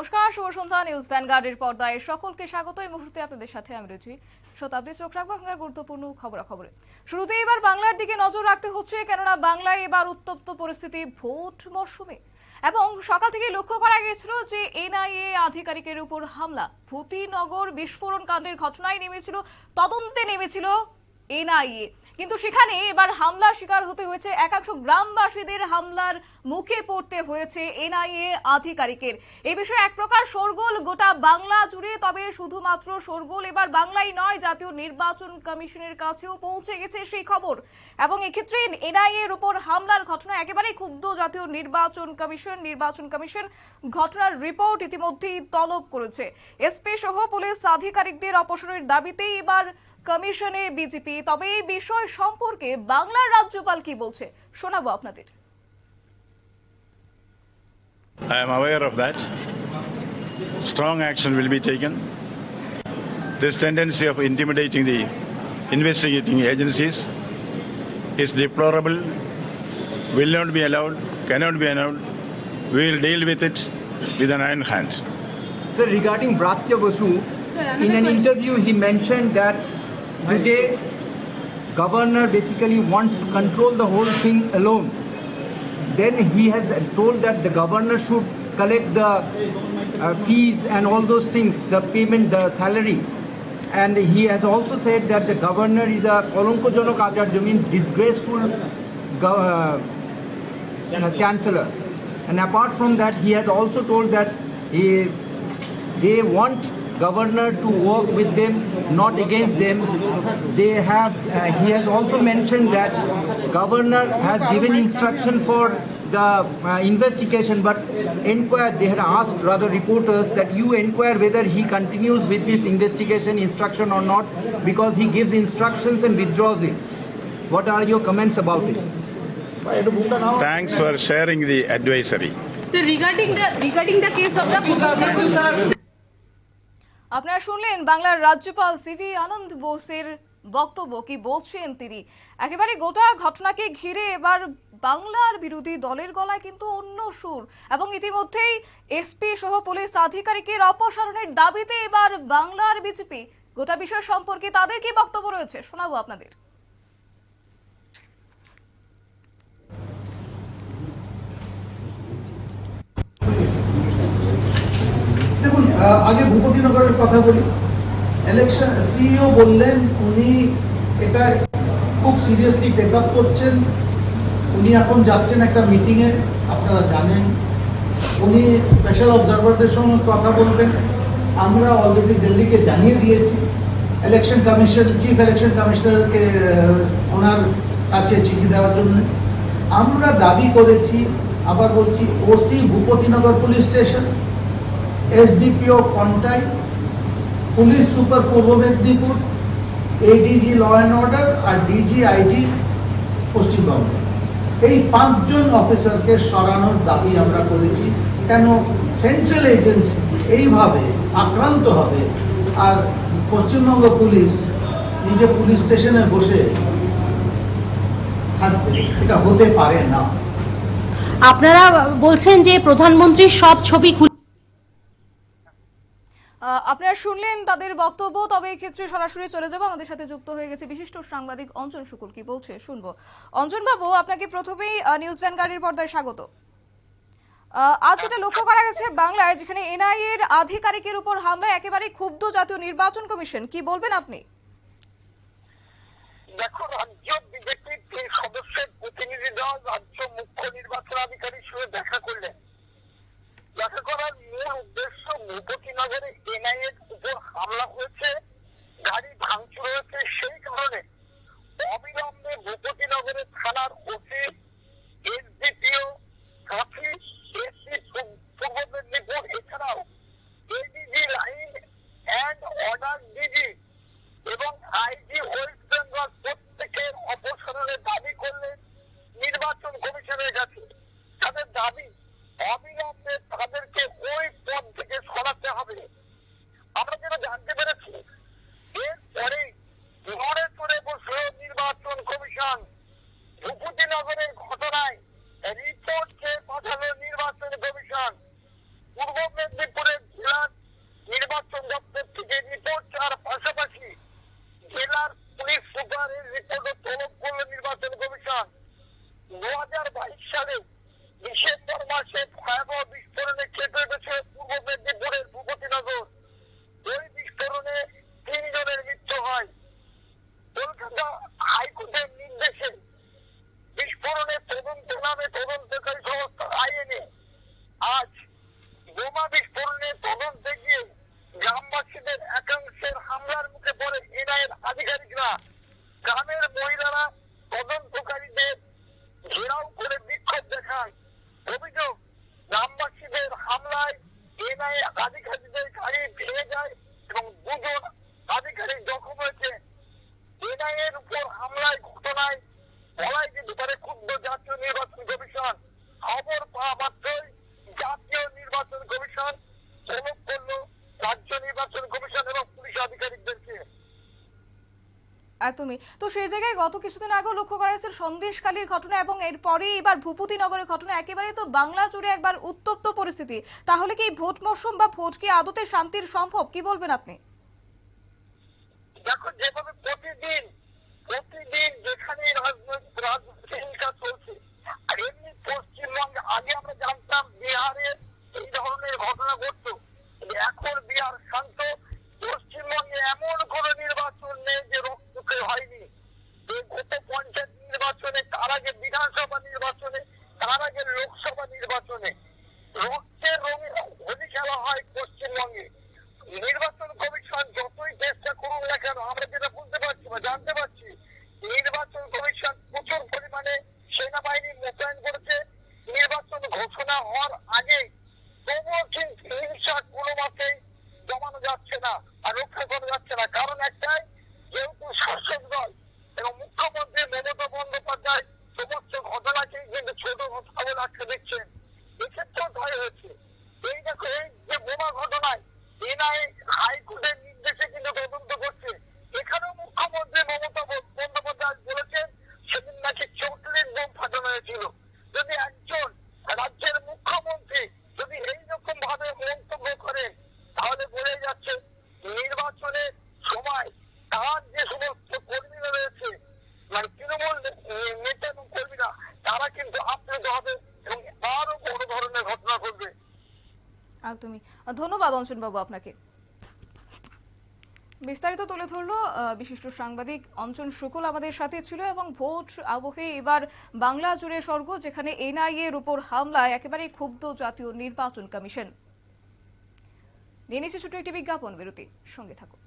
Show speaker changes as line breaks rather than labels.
নমস্কার, শুভ সন্ধ্যা নিউজ ভ্যানগার্ডের পর্দায় সকলকে স্বাগত। এই মুহূর্তে আপনাদের সাথে আমি রয়েছি শতাব্দী চোখ রাখব এখনকার গুরুত্বপূর্ণ খবরাখবরে। শুরুতে এবার বাংলার দিকে নজর রাখতে হচ্ছে, কেননা বাংলায় এবার উত্তপ্ত পরিস্থিতি ভোট মরশুমে। এবং সকাল থেকে লক্ষ্য করা গিয়েছিল যে এনআইএ আধিকারিকের উপর হামলা। ভূতিনগর বিস্ফোরণ কাণ্ডের ঘটনায় নেমেছিল, তদন্তে নেমেছিল এনআইএ। কিন্তু সেখানে এবার হামলার শিকার হতে হয়েছে একাংশ গ্রামবাসীদের। হামলার মুখে পড়তে হয়েছে এনআইএ আধিকারিকের। এ বিষয়ে এক প্রকার শোরগোল গোটা বাংলা জুড়ে, তবে শুধুমাত্র শোরগোল এবার বাংলাই নয়, জাতীয় নির্বাচন কমিশনের কাছেও পৌঁছে গেছে সেই খবর। এবং এক্ষেত্রে এনআইএ এর উপর হামলার ঘটনা একেবারেই ক্ষুব্ধ জাতীয় নির্বাচন কমিশন। নির্বাচন কমিশন ঘটনার রিপোর্ট ইতিমধ্যেই তলব করেছে। এসপি সহ পুলিশ আধিকারিকদের অপসারণের দাবিতেই এবার কমিশনে বিজেপি তবে এই বিষয় সম্পর্কে বাংলার রাজ্যপাল কি বলছে শোনাবো আপনাদের
I am aware of that. Strong action will be taken. This tendency of intimidating the investigating agencies is deplorable, will not be allowed, cannot be allowed. We will deal with it with an iron hand.
Sir, regarding Bratya Basu, in an interview he mentioned that today governor basically wants to control the whole thing alone. Then he has told that the governor should collect the uh, fees and all those things, the payment, the salary. And he has also said that the governor is a Kolonkojonok Acharya, means disgraceful uh, chancellor. And apart from that, he has also told that he, they want governor to work with them, not against them. They have. Uh, he has also mentioned that governor has given instruction for the uh, investigation, but inquire. They had asked rather reporters that you inquire whether he continues with this investigation instruction or not, because he gives instructions and withdraws it. What are your comments about it?
Thanks for sharing the advisory.
So regarding the regarding the case of the
আপনারা শুনলেন বাংলার রাজ্যপাল CV আনন্দ বোসের বক্তব্য। কি বলছেন তিনি? একেবারে গোটা ঘটনাকে ঘিরে এবার বাংলার বিরোধী দলের গলায় কিন্তু অন্য সুর। এবং ইতিমধ্যেই এসপি সহ পুলিশ আধিকারিকের অপসারণের দাবিতে এবার বাংলার বিজেপি। গোটা বিষয় সম্পর্কে তাদের কি বক্তব্য রয়েছে? শোনাবো আপনাদের।
আগে ভূপতিনগরের কথা বলি। ইলেকশন সিইও বললেন, উনি এটা খুব সিরিয়াসলি টেক আপ করছেন। উনি এখন যাচ্ছেন একটা মিটিংয়ে আপনারা জানেন। উনি স্পেশাল অবজারভারদের সঙ্গে কথা বলবেন। আমরা অলরেডি দিল্লিকে জানিয়ে দিয়েছি। ইলেকশন কমিশন চিফ ইলেকশন কমিশনারকে ওনার কাছে চিঠি দেওয়ার জন্য। আমরা দাবি করেছি, আবার বলছি, OC Bhupatinagar police station SDPO Contai, police super Purba Medinipur, ADG law and order R DG IG Paschimbanga. এই পাঁচজন অফিসারকে সরানোর দাবি আমরা করেছি। কেন? সেন্ট্রাল এজেন্সি এইভাবে আক্রান্ত হবে আর পশ্চিমবঙ্গ পুলিশ নিজে পুলিশ স্টেশনে বসে থাকবে, এটা হতে পারে না।
আপনারা বলছেন যে প্রধানমন্ত্রীর সব ছবি
আপনারা শুনলেন তাদের বক্তব্য, তবে ক্ষেত্রে সরাসরি চলে যাব। আমাদের সাথে যুক্ত হয়ে গেছে বিশিষ্ট সাংবাদিক অঞ্জন শুকুর কি বলছে? শুনব। অঞ্জন বাবু, আপনাকে প্রথমেই নিউজ ভ্যানগার্ডের পর্দায় স্বাগত। আজ যেটা লক্ষ্য করা গেছে বাংলায়, যেখানে এনআইএ এর আধিকারিকের উপর হামলা একেবারে ক্ষুব্ধ জাতীয় নির্বাচন কমিশন। কি বলবেন আপনি?
দেখো, রাজ্য বিজেপির সদস্যের প্রতিনিধি দল রাজ্য মুখ্য নির্বাচন আধিকারিক সঙ্গে দেখা করলেন। দেখা করার মূল উদ্দেশ্য ভূপতিনগরে এনআইএর উপর হামলা হয়েছে, গাড়ি ভাঙচুর হয়েছে সেই কারণে। অবিলম্বে ভূপতিনগরের থানার ওসি না। গ্রামের মহিলারা তদন্তকারীদের ঘেরাও করে বিক্ষোভ দেখায় অভিযোগ, গ্রামবাসীদের হামলায় এনআইএ আধিকারিকদের গাড়ি ভেঙে যায় এবং দুজন আধিকারিক জখম হয়েছে।
একদমই। তো সেই জায়গায় গত কিছুদিন আগেও লক্ষ্য করা হয়েছে সন্দেশকালীর ঘটনা এবং এরপরে এবার ভূপতিনগরের ঘটনা একেবারে তো বাংলা জুড়ে একবার উত্তপ্ত পরিস্থিতি। তাহলে কি ভোট মৌসুম বা ভোট কি আদতে শান্তির সম্ভব? কি বলবেন আপনি?
দেখো যেভাবে ভোট জানতে পারছি। নির্বাচন
ধন্যবাদ অঞ্চনবাবু আপনাকে। বিস্তারিত তুলে ধরলো বিশিষ্ট সাংবাদিক অঞ্চন শুকুল আমাদের সাথে ছিল এবং ভোট আবহে এবার বাংলা জুড়ে স্বর্গ যেখানে এনআইএ এর উপর হামলায় একেবারে ক্ষুব্ধ জাতীয় নির্বাচন কমিশন। নিয়ে নিচ্ছে ছোট একটি বিজ্ঞাপন, বিরতি, সঙ্গে থাকুন।